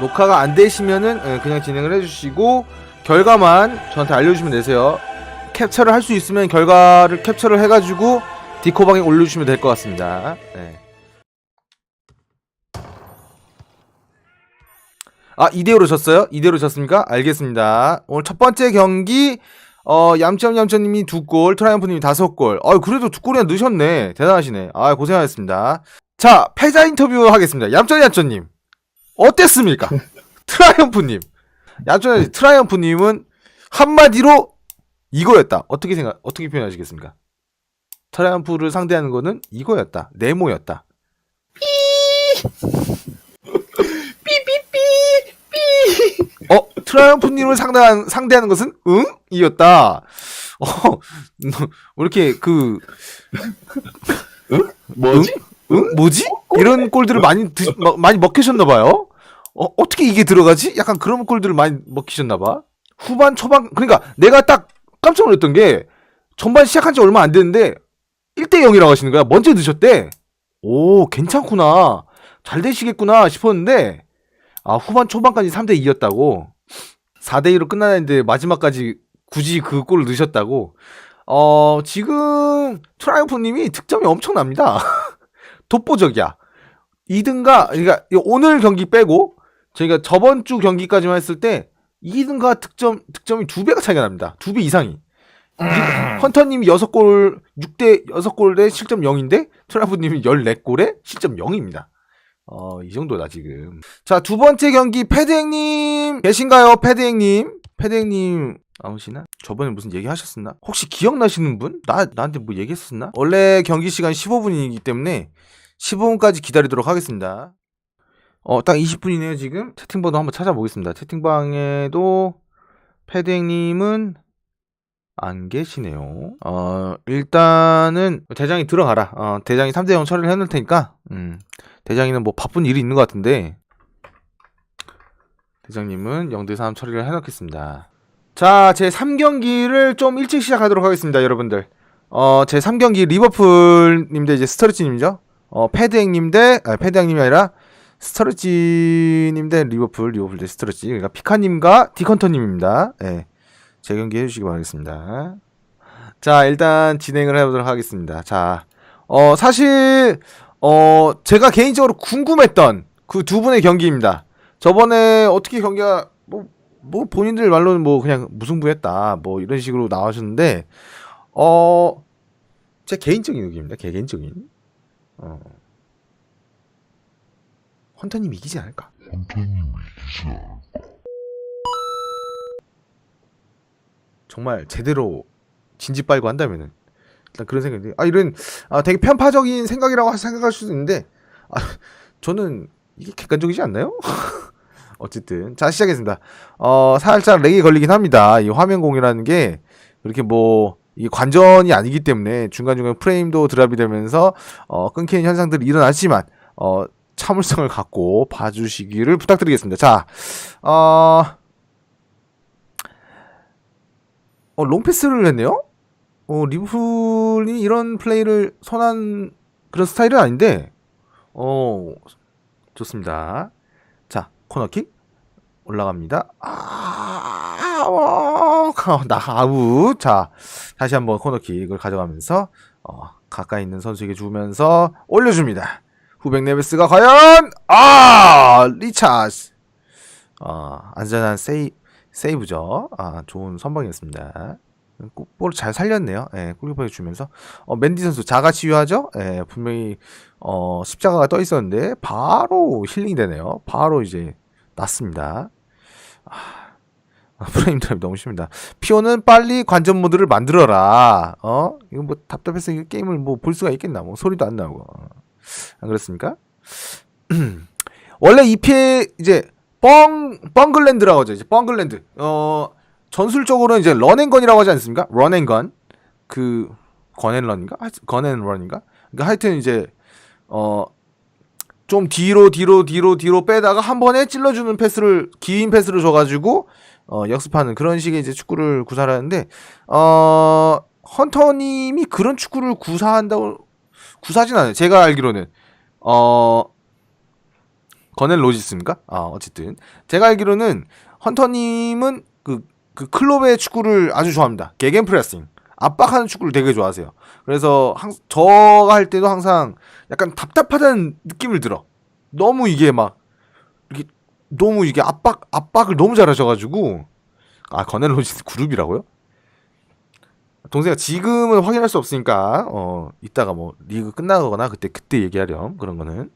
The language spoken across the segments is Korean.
녹화가 안 되시면은 예, 그냥 진행을 해주시고 결과만 저한테 알려주시면 되세요. 캡처를 할 수 있으면 결과를 캡처를 해가지고 디코방에 올려주시면 될 것 같습니다. 네. 아 이대로 졌어요? 이대로 졌습니까? 알겠습니다. 오늘 첫 번째 경기 어 얌점얌점님이 두 골, 트라이언프님이 다섯 골. 아 그래도 두 골이나 넣으셨네. 대단하시네. 아 고생하셨습니다. 자 패자 인터뷰 하겠습니다. 얌점얌점님 어땠습니까? 트라이언프님 얌점 트라이언프님은 한마디로 이거였다. 어떻게 생각? 어떻게 표현하시겠습니까? 트라이언프를 상대하는 거는 이거였다. 네모였다. 어, 트라이언프님을 상대한, 상대하는 것은 응? 이었다. 어, 너, 왜 이렇게 그, 뭐지? 응? 뭐지? 이런 골들을 많이 드, 마- 많이 먹히셨나 봐요? 어, 어떻게 이게 들어가지? 약간 그런 골들을 많이 먹히셨나봐. 후반, 초반, 그러니까 내가 딱 깜짝 놀랐던 게, 전반 시작한 지 얼마 안 됐는데, 1대 0이라고 하시는 거야. 먼저 드셨대. 오, 괜찮구나. 잘 되시겠구나 싶었는데, 아, 후반 초반까지 3대 2였다고. 4대 2로 끝나는데 마지막까지 굳이 그 골을 넣으셨다고. 어, 지금 트라이언프님이 득점이 엄청납니다. 독보적이야. 2등가, 그러니까 오늘 경기 빼고 저희가 저번 주 경기까지만 했을 때 2등과 득점, 득점이 두 배가 차이가 납니다. 두 배 이상이. 이- 헌터님이 6골, 6대 6골에 실점 0인데 트라이언프님이 14골에 실점 0입니다. 어, 이 정도다, 지금. 자, 두 번째 경기, 패드행님, 계신가요, 패드행님? 패드행님, 아우시나? 저번에 무슨 얘기 하셨었나? 혹시 기억나시는 분? 나, 나한테 뭐 얘기했었나? 원래 경기 시간 15분이기 때문에 15분까지 기다리도록 하겠습니다. 어, 딱 20분이네요, 지금. 채팅방도 한번 찾아보겠습니다. 채팅방에도 패드행님은 안 계시네요. 어, 일단은 대장이 들어가라. 어, 대장이 3대0 처리를 해놓을 테니까, 음. 대장이는 뭐 바쁜 일이 있는 것 같은데 대장님은 0대3 처리를 해놓겠습니다. 자, 제 3경기를 좀 일찍 시작하도록 하겠습니다, 여러분들. 어, 제 3경기 리버풀님 대 이제 스터리지님이죠. 어, 패드행님 대, 아, 패드행님이 아니라 스터리지님 대 리버풀, 리버풀 대 스터리지. 그러니까 피카님과 디컨터님입니다. 예. 제 경기 해주시기 바라겠습니다. 자, 일단 진행을 해보도록 하겠습니다. 자, 어, 사실, 어, 제가 개인적으로 궁금했던 그 두 분의 경기입니다. 저번에 어떻게 경기가, 뭐, 뭐, 본인들 말로는 뭐, 그냥 무승부했다. 뭐, 이런 식으로 나와셨는데, 어, 제 개인적인 의견입니다. 개- 개인적인. 어, 헌터님 이기지 않을까? 정말 제대로 진지 빨고 한다면은 일단 그런 생각이 아 이런 아 되게 편파적인 생각이라고 생각할 수도 있는데 아 저는 이게 객관적이지 않나요? 어쨌든 자 시작했습니다. 어 살짝 렉이 걸리긴 합니다. 이 화면 공유라는 게 그렇게 뭐 이게 관전이 아니기 때문에 중간중간 프레임도 드랍이 되면서 어 끊기는 현상들이 일어나지만 어 참을성을 갖고 봐주시기를 부탁드리겠습니다. 자, 어, 어 롱패스를 했네요. 어, 리버풀이 이런 플레이를 선한 그런 스타일은 아닌데, 어, 좋습니다. 자, 코너킥 올라갑니다. 아, 어, 나 아웃. 자, 다시 한번 코너킥을 가져가면서 어, 가까이 있는 선수에게 주면서 올려줍니다. 후백 네베스가 과연 아 리차스 아 안전한 세이 세이브죠. 아 좋은 선방이었습니다. 볼을 잘 살렸네요. 예, 골키퍼에 주면서 어, 맨디 선수 자가 치유하죠. 예, 분명히 어, 십자가가 떠 있었는데 바로 힐링 되네요. 바로 이제 났습니다. 아, 프레임 드랍이 너무 심합니다. 피오는 빨리 관전 모드를 만들어라. 어? 이거 뭐 답답해서 이 게임을 뭐 볼 수가 있겠나? 뭐 소리도 안 나고. 안 그렇습니까? 원래 EPA 이제 뻥 뻥글랜드라고 하죠. 이제 뻥글랜드. 어 전술적으로는 이제 런앤건이라고 하지 않습니까? 런앤건 그 건앤런인가? 건앤런인가? 그러니까 하여튼 이제 어 좀 뒤로 뒤로 뒤로 뒤로 빼다가 한 번에 찔러주는 패스를 긴 패스를 줘가지고 어 역습하는 그런 식의 이제 축구를 구사하는데 어 헌터님이 그런 축구를 구사한다고 구사하진 않아요. 제가 알기로는 어 거넬 로지스입니까? 아, 어쨌든. 제가 알기로는 헌터님은 그, 그 클럽의 축구를 아주 좋아합니다. 개겐 프레싱. 압박하는 축구를 되게 좋아하세요. 그래서 항, 저가 할 때도 항상 약간 답답하다는 느낌을 들어. 너무 이게 막, 이렇게, 너무 이게 압박, 압박을 너무 잘하셔가지고. 아, 거넬 로지스 그룹이라고요? 동생아 지금은 확인할 수 없으니까 어 이따가 뭐 리그 끝나거나 그때 그때 얘기하렴 그런 거는.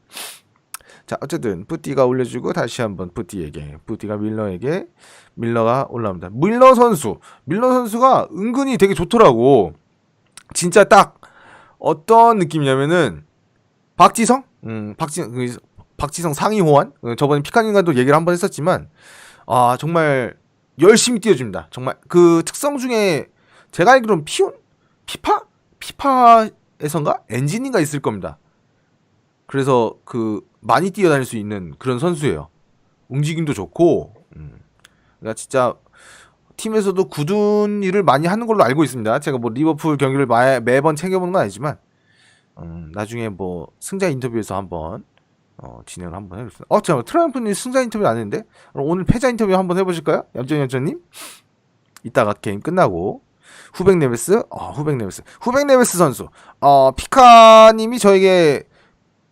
자 어쨌든 뿌띠가 올려주고 다시 한번 뿌띠에게 뿌띠가 밀러에게 밀러가 올라옵니다. 밀러 선수 밀러 선수가 은근히 되게 좋더라고. 진짜 딱 어떤 느낌이냐면은 박지성? 음 박지 그 박지성 상위 호환? 어, 저번에 피카님과도 얘기를 한 번 했었지만 아 정말 열심히 뛰어줍니다. 정말 그 특성 중에 제가 알기로는 피온? 피파? 피파에선가? 엔진인가 있을 겁니다. 그래서 그 많이 뛰어다닐 수 있는 그런 선수예요. 움직임도 좋고, 음. 그러니까 진짜 팀에서도 굳은 일을 많이 하는 걸로 알고 있습니다. 제가 뭐 리버풀 경기를 마, 매번 챙겨보는 건 아니지만, 음, 나중에 뭐 승자 인터뷰에서 한번 어, 진행을 한번 해보겠습니다. 어, 잠깐만, 트라이언프님 승자 인터뷰 안 했는데? 오늘 패자 인터뷰 한번 해보실까요? 얌전얌전님? 이따가 게임 끝나고 후백 네베스, 어, 후백 네베스, 후백 네베스 선수, 어, 피카님이 저에게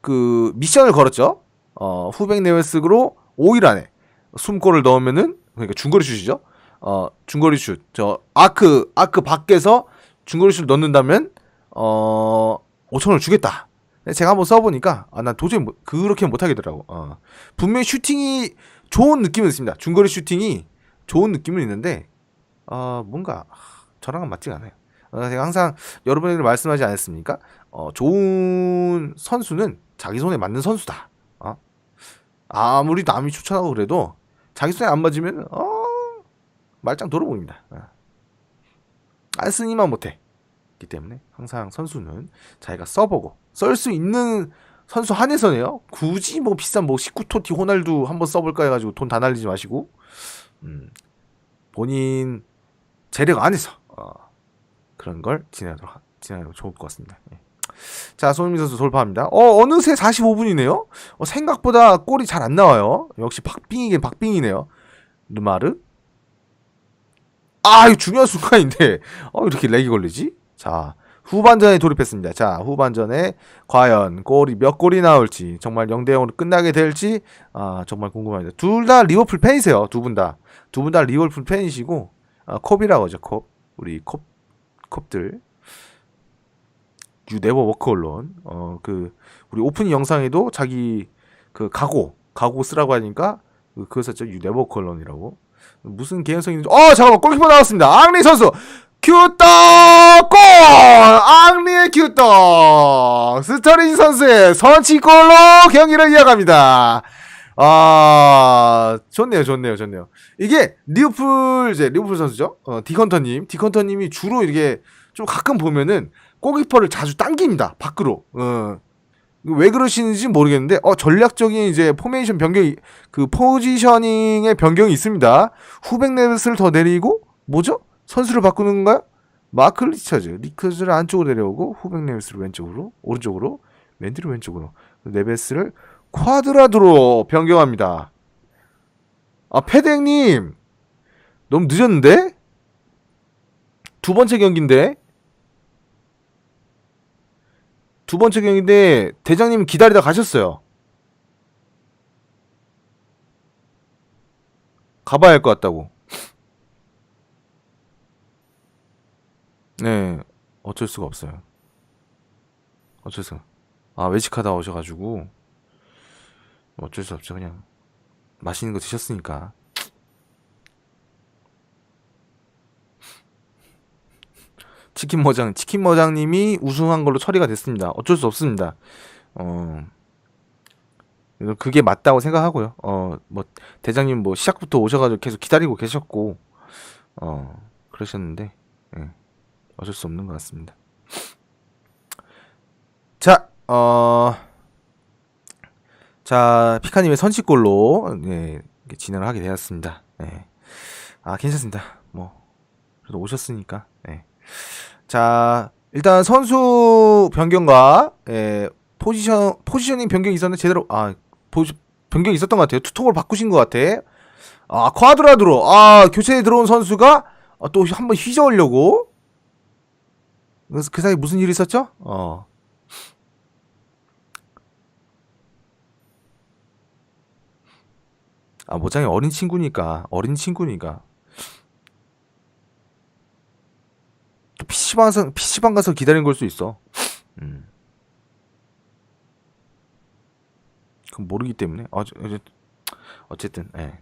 그 미션을 걸었죠. 어, 후백 네베스로 5일 안에 숨골을 넣으면은 그러니까 중거리 슛이죠. 어, 중거리 슛, 저 아크 아크 밖에서 중거리 슛 넣는다면 어 5천 원을 주겠다. 제가 한번 써보니까 아, 난 도저히 못, 그렇게 못 하겠더라고. 어. 분명히 슈팅이 좋은 느낌은 있습니다. 중거리 슈팅이 좋은 느낌은 있는데 어, 뭔가 저랑은 맞지가 않아요. 어, 제가 항상 여러분에게 말씀하지 않았습니까? 어, 좋은 선수는 자기 손에 맞는 선수다. 어? 아무리 남이 추천하고 그래도 자기 손에 안 맞으면 어, 말짱 돌아보입니다. 어. 안 쓰니만 못해. 기 때문에 항상 선수는 자기가 써보고 쓸 수 있는 선수 한해서네요. 굳이 뭐 비싼 뭐 19토티 호날두 한번 써볼까 해가지고 돈 다 날리지 마시고 음, 본인 재력 안에서 어, 그런 걸 진행하도록 진행하면 좋을 것 같습니다. 예. 자, 손흥민 선수 돌파합니다. 어, 어느새 45분이네요. 어, 생각보다 골이 잘 안 나와요. 역시 박빙이긴 박빙이네요. 르마르. 아, 이거 중요한 순간인데. 어, 이렇게 렉이 걸리지? 자, 후반전에 돌입했습니다. 자, 후반전에 과연 골이 몇 골이 나올지, 정말 0대 0으로 끝나게 될지, 아, 정말 궁금합니다. 둘 다 리버풀 팬이세요. 두 분 다. 두 분 다 리버풀 팬이시고, 아, 콥이라고 하죠, 콥. 우리 콥, 콥들. 유 네버 워크 언론. 어, 그, 우리 오프닝 영상에도 자기 그 각오, 각오 쓰라고 하니까 그, 그거 썼죠. 유 네버 워크 언론이라고. 무슨 개연성이 있는지. 어, 잠깐만. 골키퍼 나왔습니다. 앙리 선수! 큐떡! 골! 앙리의 큐떡! 스터링 선수의 선취골로 경기를 이어갑니다. 아, 좋네요, 좋네요, 좋네요. 이게 리버풀 이제 리버풀 선수죠. 어, 디컨터님, 디컨터님이 주로 이렇게 좀 가끔 보면은 골키퍼를 자주 당깁니다 밖으로. 어. 왜 그러시는지 모르겠는데 어 전략적인 이제 포메이션 변경이 그 포지셔닝의 변경이 있습니다. 후백 레벨스를 더 내리고 뭐죠? 선수를 바꾸는 건가요? 마크 리처즈 리커즈를 안쪽으로 내려오고 후백 레벨스를 왼쪽으로 오른쪽으로 왼뒤로 왼쪽으로 네베스를 쿼드라드로 변경합니다. 아, 패댕님! 너무 늦었는데? 두 번째 경기인데? 두 번째 경기인데, 대장님 기다리다 가셨어요. 가봐야 할 것 같다고. 네, 어쩔 수가 없어요. 어쩔 수가. 아, 외식하다 오셔가지고. 어쩔 수 없죠. 그냥 맛있는 거 드셨으니까. 치킨 머장 치킨 머장님이 우승한 걸로 처리가 됐습니다. 어쩔 수 없습니다. 어 그게 맞다고 생각하고요. 어 뭐 대장님 뭐 시작부터 오셔가지고 계속 기다리고 계셨고 어 그러셨는데 예. 어쩔 수 없는 것 같습니다. 자 어 자, 피카님의 선취골로 네, 진행을 하게 되었습니다. 네. 아, 괜찮습니다. 뭐 그래도 오셨으니까. 네. 자, 일단 선수 변경과 예, 포지션 포지셔닝 변경이 있었는데 제대로 아 포지 변경이 있었던 것 같아요. 투톱을 바꾸신 것 같아. 아, 쿼드라드로. 아, 교체에 들어온 선수가 아, 또 한번 휘저으려고. 그래서 그 사이 무슨 일이 있었죠? 어. 아, 모장이 어린 친구니까, 어린 친구니까. 또 PC방 가서, PC방 가서 기다린 걸 수 있어. 음. 그건 모르기 때문에. 어, 어쨌든, 예.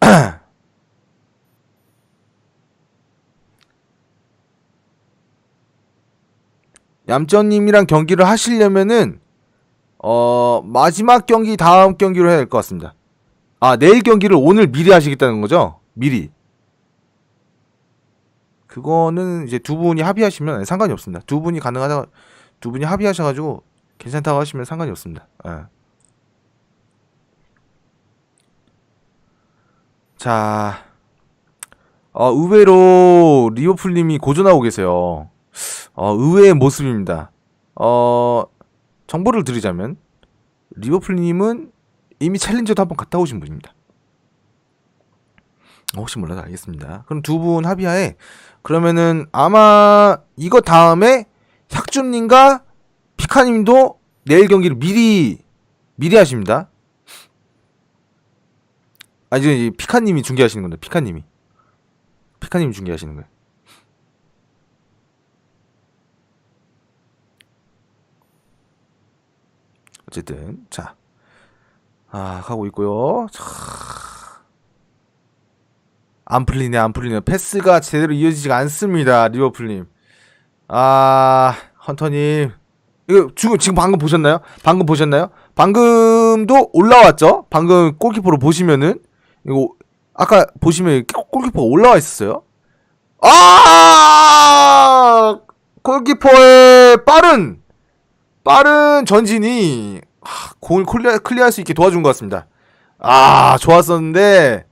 얌전님이랑 경기를 하시려면은, 어, 마지막 경기 다음 경기로 해야 될 것 같습니다. 아, 내일 경기를 오늘 미리 하시겠다는 거죠? 미리. 그거는 이제 두 분이 합의하시면 상관이 없습니다. 두 분이 가능하다, 두 분이 합의하셔가지고 괜찮다고 하시면 상관이 없습니다. 예. 자, 어, 의외로 리버풀님이 고전하고 계세요. 어, 의외의 모습입니다. 어, 정보를 드리자면 리버풀님은 이미 챌린저도 한번 갔다 오신 분입니다. 어, 혹시 몰라도 알겠습니다. 그럼 두 분 합의하에 그러면은 아마 이거 다음에 혁준님과 피카님도 내일 경기를 미리 미리 하십니다. 아이 피카님이 중계하시는 건데 피카님이 피카님이 중계하시는 거예요. 어쨌든 자, 아 가고 있고요. 자, 안 풀리네 안 풀리네 패스가 제대로 이어지지가 않습니다 리버풀님. 아 헌터님 이거 지금 지금 방금 보셨나요? 방금 보셨나요? 방금도 올라왔죠? 방금 골키퍼로 보시면은 이거 아까 보시면 골- 골키퍼가 올라와 있었어요. 아 골키퍼의 빠른 빠른 전진이 하, 공을 클리어, 클리어할 수 있게 도와준 것 같습니다. 아 좋았었는데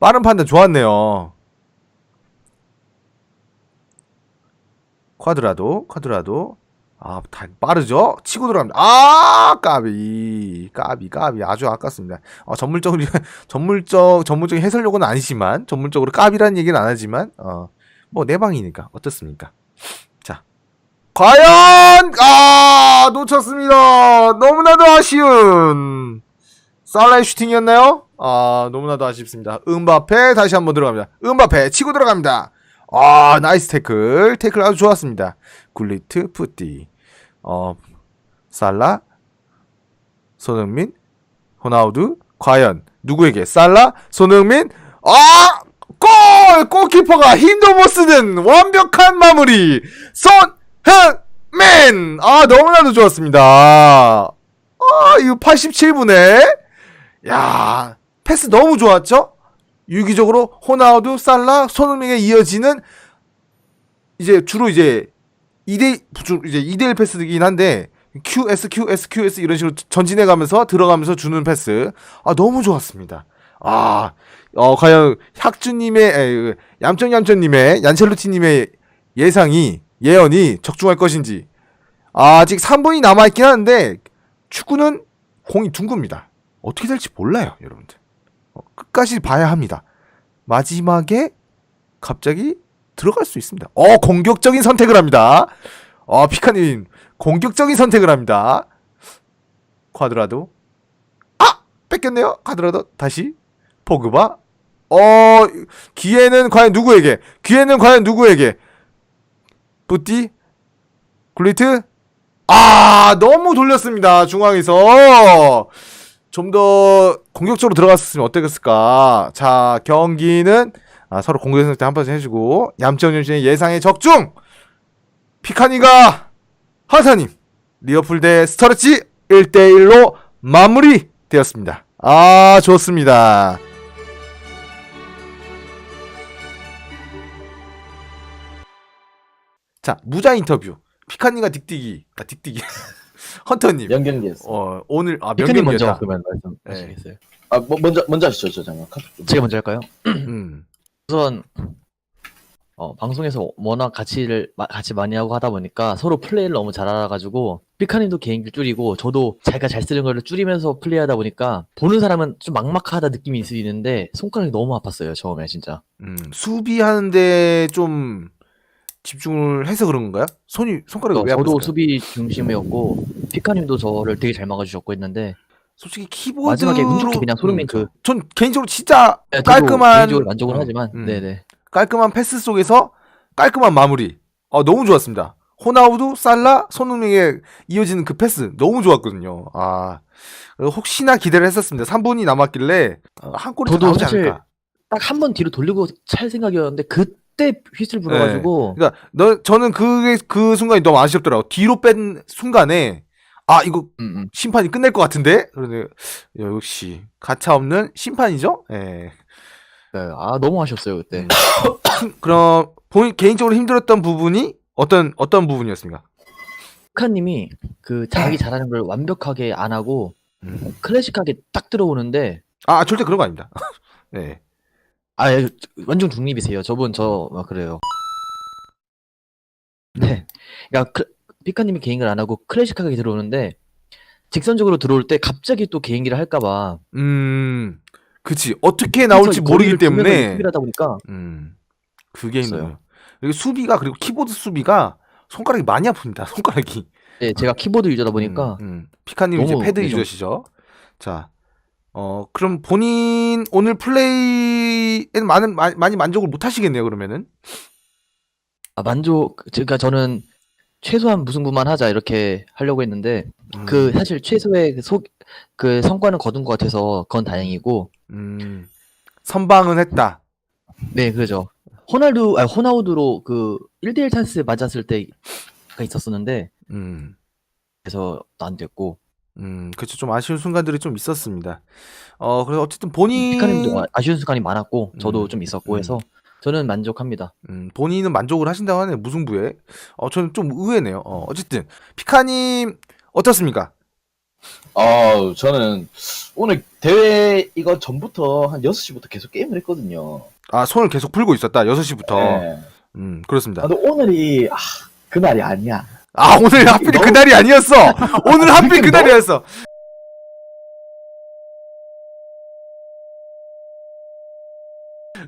빠른 판단 좋았네요. 쿼드라도 쿼드라도 아, 다 빠르죠? 치고 들어갑니다. 아, 까비, 까비, 까비, 아주 아깝습니다. 어, 전문적으로 전문적 전문적인 해설력은 아니지만 전문적으로 까비라는 얘기는 안 하지만 어, 뭐 내 방이니까 어떻습니까? 자, 과연 아 놓쳤습니다. 너무나도 아쉬운 살라의 슈팅이었나요? 아, 너무나도 아쉽습니다. 음바페 다시 한번 들어갑니다. 음바페 치고 들어갑니다. 아, 나이스 태클. 태클 아주 좋았습니다. 굴리트, 푸띠. 어, 살라, 손흥민, 호나우두, 과연 누구에게? 살라, 손흥민, 아! 골! 골키퍼가 힘도 못 쓰는 완벽한 마무리! 손 흥민! 아, 너무나도 좋았습니다. 아, 이거 87분에, 야 패스 너무 좋았죠? 유기적으로 호나우두, 살라, 손흥민에 이어지는 이제 주로 이제 2대 주- 이제 2대1 패스이긴 한데 QS QS QS 이런 식으로 전진해 가면서 들어가면서 주는 패스. 아 너무 좋았습니다. 아, 어 과연 혁주님의 얌전얌전님의 얀첼루티님의 예상이 예언이 적중할 것인지. 아, 아직 3분이 남아 있긴 한데 축구는 공이 둥굽니다. 어떻게 될지 몰라요, 여러분들. 어, 끝까지 봐야 합니다. 마지막에 갑자기 들어갈 수 있습니다. 어, 공격적인 선택을 합니다. 어, 피카님, 공격적인 선택을 합니다. 쿼드라도. 아! 뺏겼네요. 쿼드라도. 다시. 포그바. 어, 기회는 과연 누구에게? 기회는 과연 누구에게? 부띠? 굴리트? 아, 너무 돌렸습니다. 중앙에서. 좀 더 공격적으로 들어갔으면 어땠을까? 자, 경기는 아, 서로 공격 선택 한 번씩 해주고 얌전윤 씨의 예상의 적중 피카니가 하사님 리어풀 대 스터레치 1대1로 마무리 되었습니다. 아 좋습니다. 자 무자 인터뷰 피카니가 딕딕이 아 딕딕이 헌터님 명경기였어. 어 오늘 아 피크님 먼저 명경기였다. 그러면 말씀하시겠어요? 아, 뭐, 먼저 먼저 하시죠, 저 잠깐 카톡 좀. 제가 먼저 할까요? 음. 우선 어, 방송에서 워낙 같이를 마- 같이 많이 하고 하다 보니까 서로 플레이를 너무 잘 알아가지고 피카님도 개인기를 줄이고 저도 자기가 잘 쓰는 거를 줄이면서 플레이하다 보니까 보는 사람은 좀 막막하다 느낌이 있을 수 있는데 손가락이 너무 아팠어요 처음에 진짜. 음, 수비하는데 좀 집중을 해서 그런 건가요? 손이 손가락이 왜 저도 아팠을까요? 수비 중심이었고 피카님도 저를 되게 잘 막아주셨고 했는데 솔직히 키보드 마지막에 운 좋게 그냥 손흥민 그- 전 개인적으로 진짜 네, 저도 깔끔한 개인적으로 만족은 어, 하지만 음. 네네 깔끔한 패스 속에서 깔끔한 마무리. 어, 너무 좋았습니다. 호나우두, 살라, 손흥민에 이어지는 그 패스 너무 좋았거든요. 아 혹시나 기대를 했었습니다. 3분이 남았길래 어, 한 골이 더 저도 나오지 사실 않을까. 딱 한 번 뒤로 돌리고 찰 생각이었는데 그 때 휘슬 불어가지고 그러니까 너 저는 그게 그 순간이 너무 아쉽더라고. 뒤로 뺀 순간에 아 이거 음, 음. 심판이 끝낼 것 같은데 그런데 역시 가차 없는 심판이죠. 예. 네, 아 너무 아쉬웠어요 그때. 음. 힘- 그럼 본인 개인적으로 힘들었던 부분이 어떤 어떤 부분이었습니까? 피카님이 그 자기 잘하는 걸 완벽하게 안 하고 음. 클래식하게 딱 들어오는데 아 절대 그런 거 아닙니다. 네. 아 예, 완전 중립이세요. 저분 저 아, 그래요. 네, 그러니까 크- 피카님이 개인기를 안 하고 클래식하게 들어오는데 직선적으로 들어올 때 갑자기 또 개인기를 할까 봐 음, 그치. 어떻게 나올지 모르기 때문에. 하다 보니까 음, 그게. 힘들어요. 그리고 수비가 그리고 키보드 수비가 손가락이 많이 아픕니다. 손가락이. 네, 제가 키보드 유저다 보니까 음, 음. 피카님 이제 패드 유저시죠. 자, 어 그럼 본인 오늘 플레이에는 많은 마- 많이 만족을 못 하시겠네요. 그러면은. 아, 만족 그러니까 저는 최소한 무승부만 하자 이렇게 하려고 했는데 음, 그 사실 최소의 그 속, 그 성과는 거둔 것 같아서 그건 다행이고 음, 선방은 했다. 네 그죠 호날두 아 호나우두로 그 1대1 찬스 맞았을 때가 있었었는데 음. 그래서 안 됐고 음, 그쵸. 좀 아쉬운 순간들이 좀 있었습니다. 어, 그래서 어쨌든 본인, 피카님도 아- 아쉬운 순간이 많았고 저도 음, 좀 있었고 음. 해서 저는 만족합니다. 음, 본인은 만족을 하신다고 하네요. 무승부에. 어, 저는 좀 의외네요. 어, 어쨌든. 피카님, 어떻습니까? 아, 저는 오늘 대회 이거 전부터 한 6 시부터 계속 게임을 했거든요. 아, 손을 계속 풀고 있었다. 6 시부터. 네. 음, 그렇습니다. 아, 근데 오늘이 아, 그날이 아니야. 아, 오늘 하필 너무- 그날이 아니었어! 오늘 하필 그날이었어!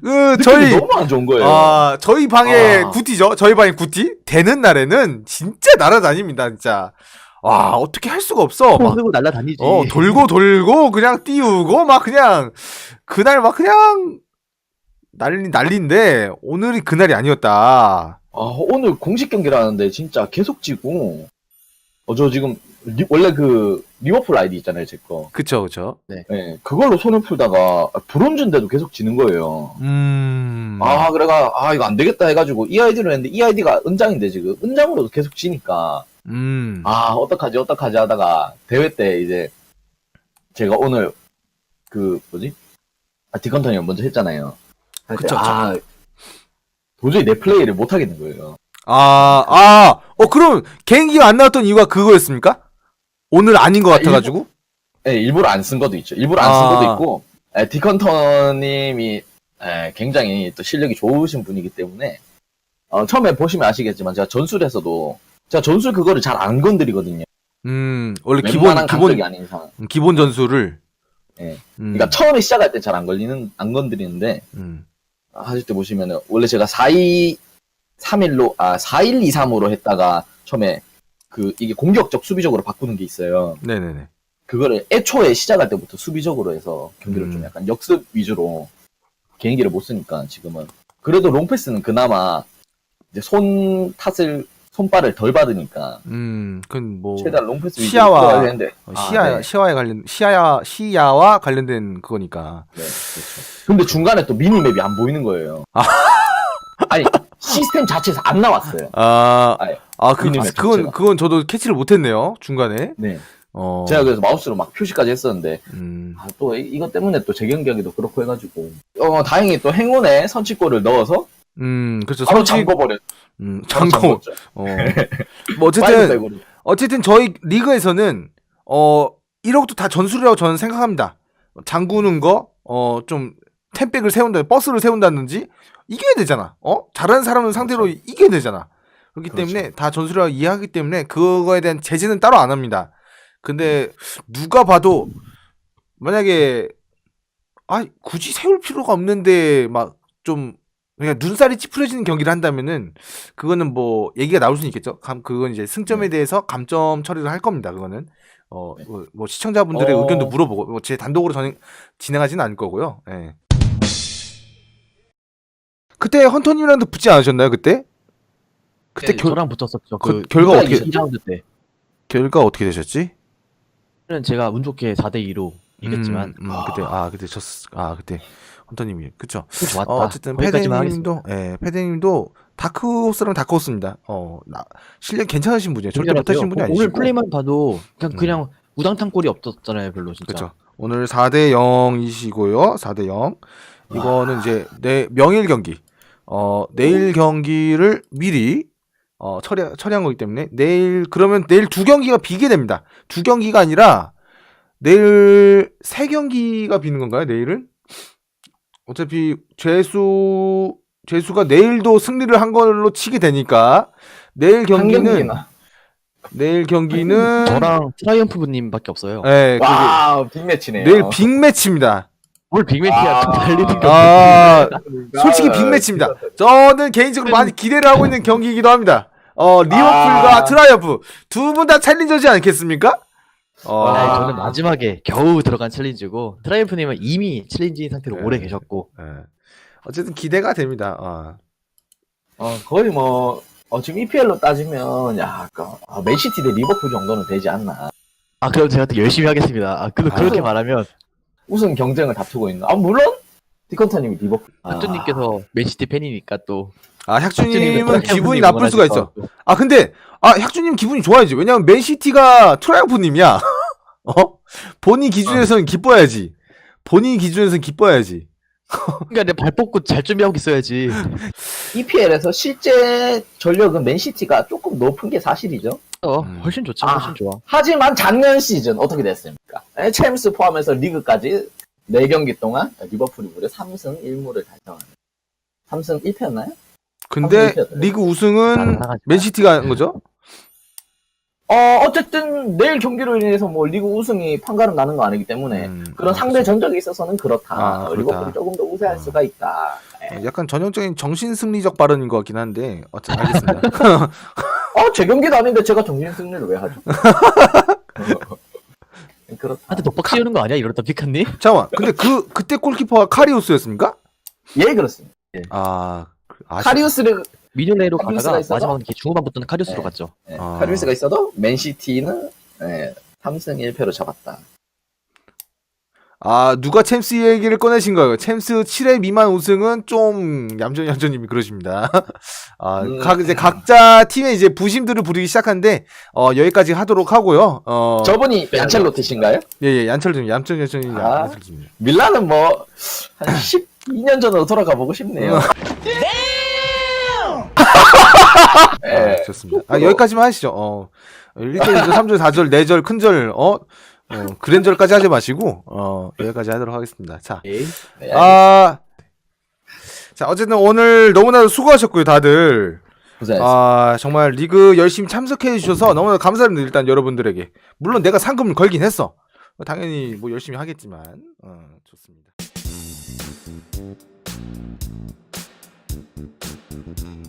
그, 저희 너무 안 좋은 거예요. 아, 저희 방의 아. 구티죠? 저희 방의 구티? 되는 날에는 진짜 날아다닙니다, 진짜. 와, 어떻게 할 수가 없어. 막, 들고 날라다니지. 어, 돌고 돌고, 그냥 띄우고, 막 그냥, 그날 막 그냥, 난리, 난리인데, 오늘이 그날이 아니었다. 아, 오늘 공식 경기라는데 진짜 계속 지고. 어, 저 지금 리- 원래 그 리버풀 아이디 있잖아요, 제 거. 그쵸, 그쵸. 네, 그걸로 손을 풀다가 브론즈인데도 계속 지는 거예요. 음. 아, 그래가 아 이거 안 되겠다 해가지고 이 아이디로 했는데 이 아이디가 은장인데 지금 은장으로도 계속 지니까 음. 아 어떡하지 어떡하지 하다가 대회 때 이제 제가 오늘 그 뭐지 아 디컨턴이 먼저 했잖아요. 그쵸, 그쵸. 아 도저히 내 플레이를 못 하겠는 거예요. 아, 아, 어, 그럼 개인기가 안 나왔던 이유가 그거였습니까? 오늘 아닌 것 아, 같아가지고? 네, 일부러 안 쓴 것도 있죠. 일부러 안 쓴 아. 것도 있고 에, 디컨턴님이 에, 굉장히 또 실력이 좋으신 분이기 때문에 어, 처음에 보시면 아시겠지만 제가 전술에서도 제가 전술 그거를 잘 안 건드리거든요. 음, 원래 기본, 웬만한 기본, 강적이 아닌 이상. 기본 전술을. 예. 음, 그러니까 처음에 시작할 때 잘 안 걸리는 안 건드리는데 음, 하실 때 보시면은 원래 제가 42 31로 아 4123으로 했다가 처음에 그 이게 공격적 수비적으로 바꾸는 게 있어요. 네네네. 그거를 애초에 시작할 때부터 수비적으로 해서 경기를 음. 좀 약간 역습 위주로 개인기를 못 쓰니까 지금은 그래도 롱패스는 그나마 이제 손 탓을 손발을 덜 받으니까 음, 그건 뭐, 최대한 롱패스 위주로 시야와- 들어가야 되는데 어, 아, 시야, 네. 시야에 관련, 시야, 시야와 관련된 그거니까. 네, 그렇죠. 근데 중간에 또 미니맵이 안 보이는 거예요. 아. 아니 시스템 자체에서 안 나왔어요. 아, 아예. 아, 그, 미니맵 그건, 자체가. 그건 저도 캐치를 못했네요. 중간에. 네. 어. 제가 그래서 마우스로 막 표시까지 했었는데 음, 아, 또 이- 이것 때문에 또 재경기하기도 그렇고 해가지고 어 다행히 또 행운에 선취골을 넣어서 음, 그렇죠. 바로 잠궈버렸. 음, 잠고. 잠궜죠. 어. 뭐, 어쨌든. 어쨌든 저희 리그에서는 어 이런 것도 다 전술이라고 저는 생각합니다. 장구는 거, 어 좀 템백을 세운다, 버스를 세운다든지 이겨야 되잖아. 어? 잘하는 사람은 상대로 이겨야 되잖아. 그렇기 그렇죠. 때문에 다 전술이라고 이해하기 때문에 그거에 대한 제재는 따로 안 합니다. 근데 누가 봐도 만약에 아 굳이 세울 필요가 없는데 막 좀 그냥 눈살이 찌푸려지는 경기를 한다면은 그거는 뭐 얘기가 나올 수는 있겠죠. 감 그건 이제 승점에 대해서 감점 처리를 할 겁니다. 그거는 어 네. 뭐, 뭐 시청자분들의 어. 의견도 물어보고 뭐제 단독으로 전, 진행하지는 않을 거고요. 예. 그때 헌터님이랑도 붙지 않으셨나요? 그때? 그때 네, 결, 저랑 붙었었죠. 그 그, 결과 어떻게 이겼죠? 2라운드 때. 결과 어떻게 되셨지? 는 제가 운 좋게 4대 2로 이겼지만 음, 음, 그때 아 그때 졌. 아 그때 헌터님이 그쵸. 좀 좋았다. 어, 어쨌든. 패드님도 예 패드님도 다크호스랑 다크호스입니다. 어 나, 실력 괜찮으신 분이에요. 절대 못하신 분이. 아니시고. 오늘 플레이만 봐도 그냥 음. 그냥 우당탕 골이 없었잖아요, 별로 진짜. 그렇죠. 오늘 4대 0이시고요. 4대 0. 이거는 이제 내 명일 경기. 어, 내일 경기를 미리 어, 처리 처리한 거기 때문에 내일 그러면 내일 두 경기가 비게 됩니다. 두 경기가 아니라 내일 세 경기가 비는 건가요? 내일은? 어차피 죄수 죄수가 내일도 승리를 한 걸로 치게 되니까 내일 한 경기는. 내일 경기는 저랑 트라이언프님밖에 없어요. 예, 그게 와 빅매치네요. 내일 빅매치입니다. 뭘 빅매치야 아. 좀 달리는 경기. 아, 솔직히 빅매치입니다. 저는 개인적으로 많이 기대를 하고 있는 경기이기도 합니다. 어, 리버풀과 아. 트라이어프 두 분 다 챌린저지 않겠습니까? 어, 아. 저는 마지막에 겨우 들어간 챌린지고 트라이언프님은 이미 챌린지인 상태로 네. 오래 계셨고 예. 어쨌든 기대가 됩니다. 어. 어, 거의 뭐 어, 지금 EPL로 따지면 야, 그, 아, 맨시티 대 리버풀 정도는 되지 않나. 아 그럼 제가 또 열심히 하겠습니다. 아, 그, 아. 그렇게 말하면 우승 경쟁을 다투고 있는. 아 물론 디컨터님이 리버풀. 아, 학주님께서 맨시티 팬이니까 또 아, 힉주님은 기분이 나쁠 수가 있어. 아, 근데, 아, 힉주님 기분이 좋아야지. 왜냐면 맨시티가 트라이어프님이야. 어? 본인 기준에서는 기뻐야지. 본인 기준에서는 기뻐야지. 그러니까 내 발 뻗고 잘 준비하고 있어야지. EPL에서 실제 전력은 맨시티가 조금 높은 게 사실이죠. 어, 음. 훨씬 좋죠, 아. 훨씬 좋아. 하지만 작년 시즌 어떻게 됐습니까? 에, 챔스 포함해서 리그까지 4경기 동안 리버풀이 무려 3승 1무를 달성하는 3승 1패였나요? 근데 아, 리그 우승은 맨시티가 한 거죠? 어, 어쨌든 내일 경기로 인해서 뭐 리그 우승이 판가름 나는 거 아니기 때문에 음, 그런 아, 상대 전적에 있어서는 그렇다. 아. 리버풀이 조금 더 우세할 어. 수가 있다. 어, 약간 전형적인 정신승리적 발언인 것 같긴 한데 어쨌든 알겠습니다. 어, 제 경기도 아닌데 제가 정신 승리를 왜 하죠? 그렇다. 한테 독박 씌우는 거 아니야? 이러다 피카님? 잠깐만 근데 그 그때 골키퍼가 카리우스였습니까? 예, 그렇습니다. 아, 그- 아 카리우스를 카리우스가 가다가 있어서? 마지막 이렇게 중후반부터는 카리우스로 네. 갔죠. 예, 아. 카리우스가 있어도 맨시티는 예, 3승 1패로 잡았다. 아 누가 챔스 얘기를 꺼내신 거예요? 챔스 7회 미만 우승은 좀 얌전 얌전님이 그러십니다. 아, 음. 각 이제 각자 팀의 이제 부심들을 부리기 시작한데 어 여기까지 하도록 하고요. 어 저분이 얀첼로티신가요? 예예 얀철님 얌전 얌전님 아. 얌전님. 밀라는 뭐 한 12년 전으로 돌아가 보고 싶네요. 아, 예. 좋습니다. 아 여기까지만 하시죠. 어 1절, 2절, 3절, 4절, 4절, 큰절 어, 어 그랜절까지 하지 마시고 어 여기까지 하도록 하겠습니다. 자. 네, 아, 자, 어쨌든 오늘 너무나도 수고하셨고요, 다들. 고생하셨습니다. 아, 정말 리그 열심히 참석해 주셔서 너무나 감사합니다, 일단 여러분들에게. 물론 내가 상금을 걸긴 했어. 당연히 뭐 열심히 하겠지만, 어, 좋습니다. Mm-hmm.